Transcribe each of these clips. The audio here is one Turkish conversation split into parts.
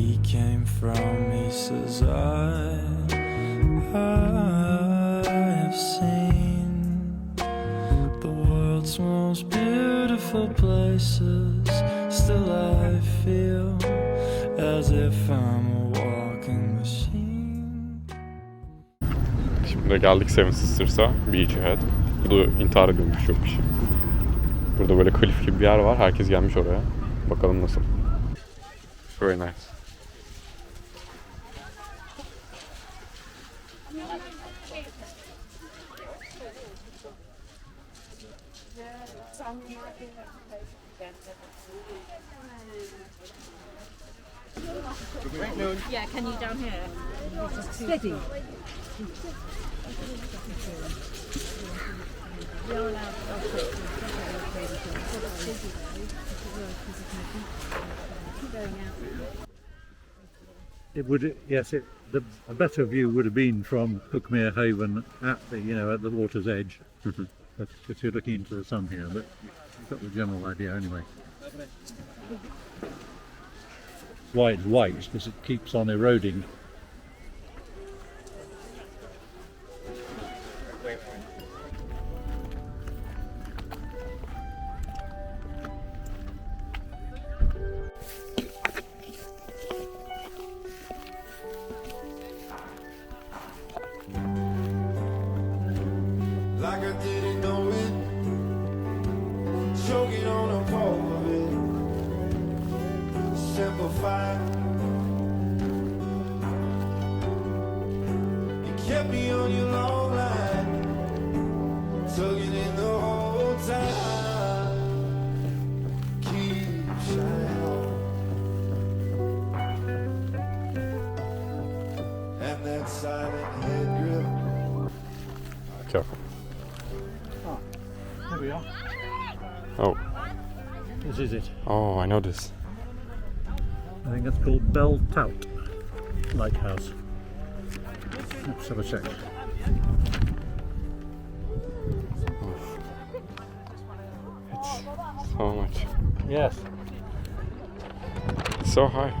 he came from. He says, I, I have seen the world's most beautiful places. Still, I feel as if I'm a walking machine. Şimdi de geldik Seven Sisters'a. Beachhead. Bu da intihar edilmiş çok kişi. Burada böyle klif gibi bir yer var. Herkes gelmiş oraya. Bakalım nasıl. Very nice. Yeah, can you down here? Steady. It would, yes, it, the, a better view would have been from Hookmere Haven at the, you know, at the water's edge. Mm-hmm. if you're looking into the sun here, but you've got the general idea anyway. Why it's white because it keeps on eroding. Grip. Careful. Oh, there we are. Oh. This is it. Oh, I know this. I think that's called Bell Tout Lighthouse. Let's have a check. It's so much. Yes. So high.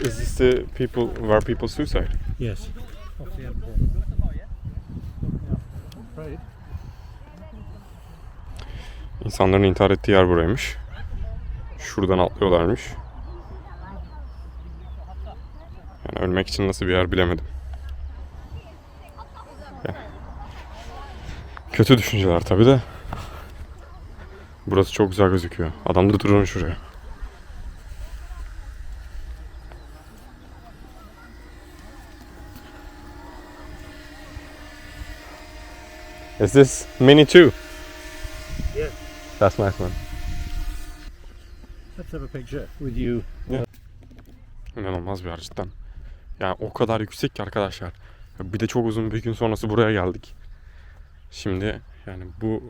Is this the people where people suicide? Yes. İnsanların intihar ettiği yer buraymış. Şuradan atlıyorlarmış. Yani ölmek için nasıl bir yer bilemedim. Ya. Kötü düşünceler tabi de. Burası çok güzel gözüküyor. Adam da durun şuraya. Is this mini too? Yeah. That's nice man. Let's have a picture with you. İnanılmaz bir yer cidden. Yani o kadar yüksek ki arkadaşlar. Bir de çok uzun bir gün sonrası buraya geldik. Şimdi yani bu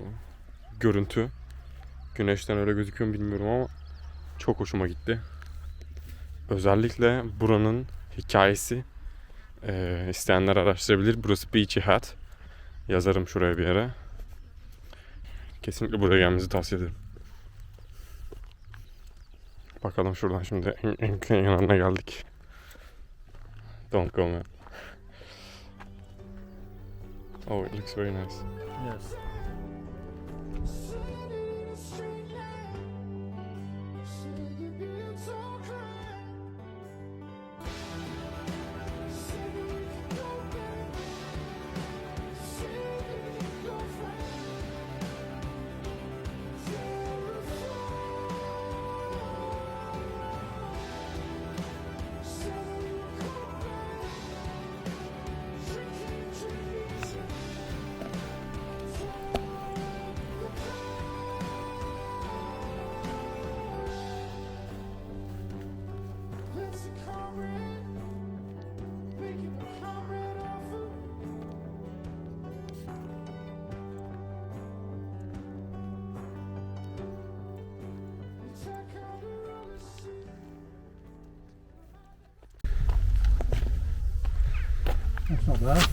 görüntü güneşten öyle gözüküyor mu bilmiyorum ama çok hoşuma gitti. Özellikle buranın hikayesi eee, isteyenler araştırabilir. Burası Beachy Hat. Yazarım şuraya bir yere. Kesinlikle buraya gelmenizi tavsiye ederim. Bakalım şuradan şimdi en, en, en yanına geldik. Don't go man. Oh, it looks very nice. Yes. Not bad.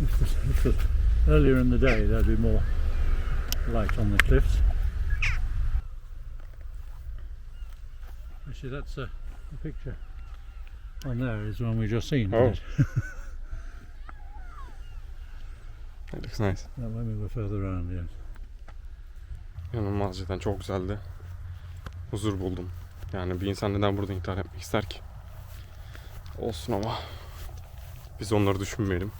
If the if it- earlier in the day there'd be more light on the cliffs. Actually, that's a, the picture on there is one we just seen. Oh. it? It looks nice. That when we were further around, yes. İnanılmaz cidden çok güzeldi. Huzur buldum. Yani bir insan neden burada intihar etmek ister ki? Olsun ama biz onları düşünmeyelim.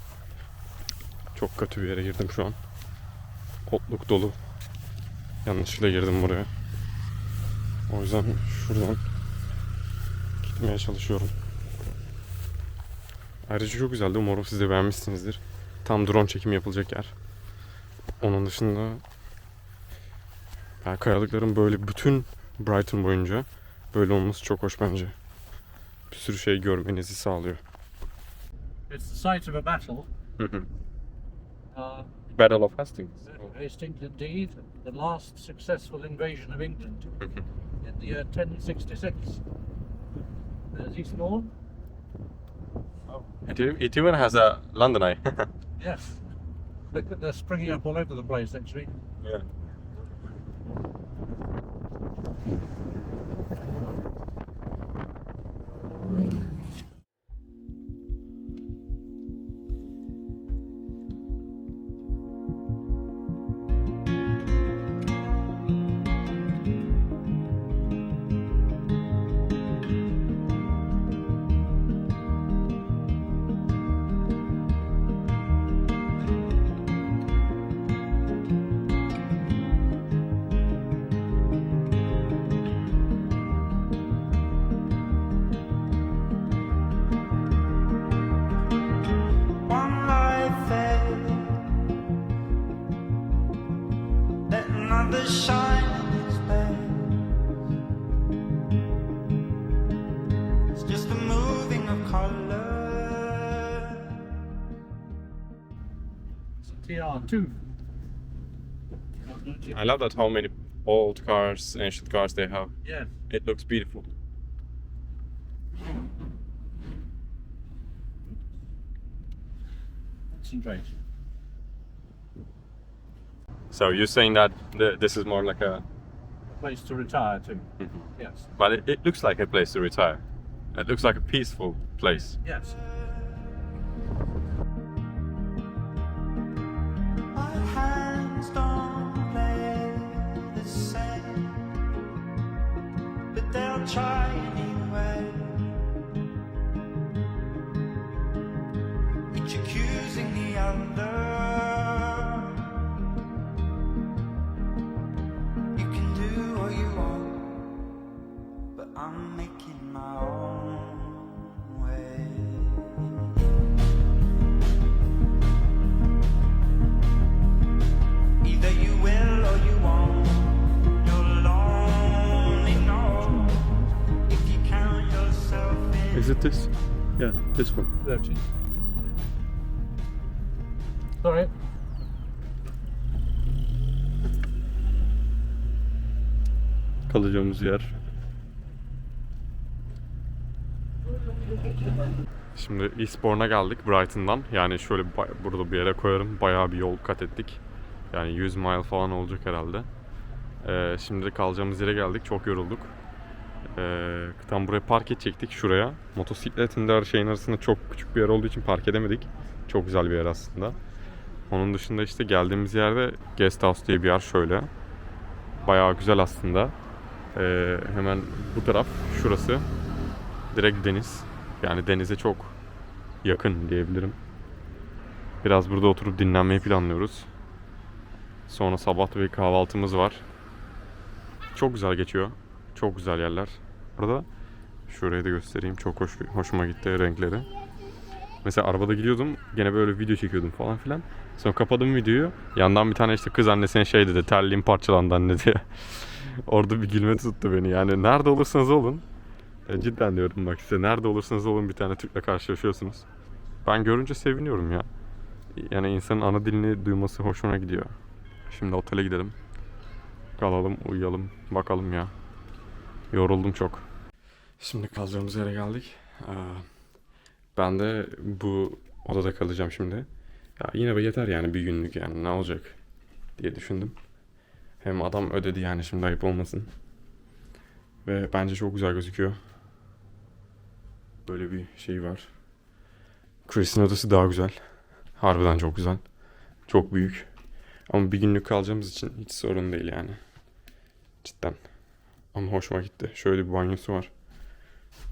Çok kötü bir yere girdim şu an. Otluk dolu. Yanlışlıkla girdim buraya. O yüzden şuradan gitmeye çalışıyorum. Ayrıca çok güzeldi. Umarım siz de beğenmişsinizdir. Tam drone çekimi yapılacak yer. Onun dışında yani kayalıkların böyle bütün Brighton boyunca böyle olması çok hoş bence. Bir sürü şey görmenizi sağlıyor. It's the site of a battle. Uh, Battle of Hastings. Hastings, indeed, the last successful invasion of England in the year 1066. There's Eastbourne. It, it even has a London Eye. Yes. Look they're springing up all over the place, actually. yeah. One TR2. I love that how many old cars, ancient cars they have. Yes. It looks beautiful. Concentrate. So you're saying that the, this is more like a, A place to retire to. Mm-hmm. Yes. but it, it looks like a place to retire. It looks like a peaceful place. Yes. Is it this? Yeah, this one. There it is. Sorry. kalacağımız yer. Şimdi Eastbourne'a geldik Brighton'dan. Yani şöyle burada bir yere koyarım. Bayağı bir yol kat ettik. Yani 100 mile falan olacak herhalde. Ee, şimdi kalacağımız yere geldik. Çok yorulduk. Ee, tam buraya park edecektik şuraya. Motosikletin de her şeyin arasında çok küçük bir yer olduğu için park edemedik. Çok güzel bir yer aslında. Onun dışında işte geldiğimiz yerde Guest House diye bir yer şöyle. Bayağı güzel aslında. Ee, hemen bu taraf şurası direkt deniz. Yani denize çok yakın diyebilirim. Biraz burada oturup dinlenmeyi planlıyoruz. Sonra sabah bir kahvaltımız var. Çok güzel geçiyor. Çok güzel yerler. Burada şurayı da göstereyim. Çok hoş, hoşuma gitti renkleri. Mesela arabada gidiyordum. Gene böyle video çekiyordum falan filan. Sonra kapadım videoyu. Yandan bir tane işte kız annesine şey dedi. Terliğim parçalandı anne diye. Orada bir gülme tuttu beni. Yani nerede olursanız olun. e, cidden diyorum bak size. Nerede olursanız olun bir tane Türk'le karşılaşıyorsunuz. Ben görünce seviniyorum ya. Yani insanın ana dilini duyması hoşuma gidiyor. Şimdi otele gidelim. Kalalım, uyuyalım. Bakalım ya. Yoruldum çok. Şimdi kalacağımız yere geldik. Ee, Ben de bu odada kalacağım şimdi. Ya yine yeter yani bir günlük yani ne olacak diye düşündüm. Hem adam ödedi yani şimdi ayıp olmasın. Ve bence çok güzel gözüküyor. Böyle bir şey var. Chris'in odası daha güzel. Harbiden çok güzel. Çok büyük. Ama bir günlük kalacağımız için hiç sorun değil yani. Cidden. Ama hoşuma gitti. Şöyle bir banyosu var.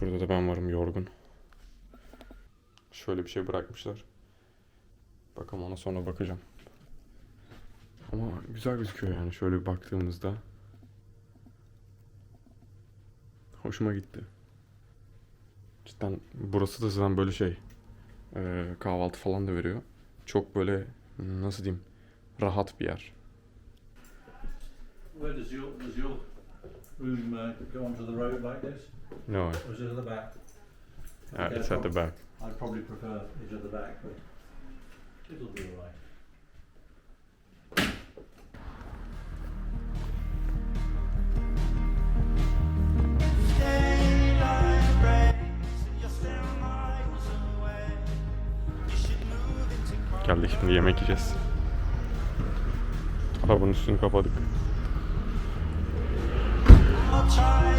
Burada da ben varım yorgun. Şöyle bir şey bırakmışlar. Bakalım ona sonra bakacağım. Ama güzel gözüküyor yani şöyle bir baktığımızda. Hoşuma gitti. Cidden burası da zaten böyle şey e, kahvaltı falan da veriyor. Çok böyle nasıl diyeyim rahat bir yer. Where does your does your room uh, go onto the road like this, No, or is it at the back? uh, it's at the back. I'd probably prefer it at the back, but should move into Geldik şimdi yemek yiyeceğiz. Arabanın üstünü kapadık. I'll try